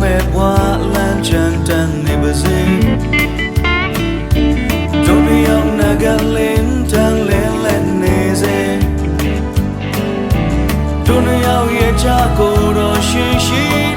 မဲ့ဘွားလမ်းချမ်းတန်းနေပါစေဒုတိယနာဂလင်းတန်းလဲလဲနေစေဒုတိယရဲ့ချကိုတော့ရှင်ရှင်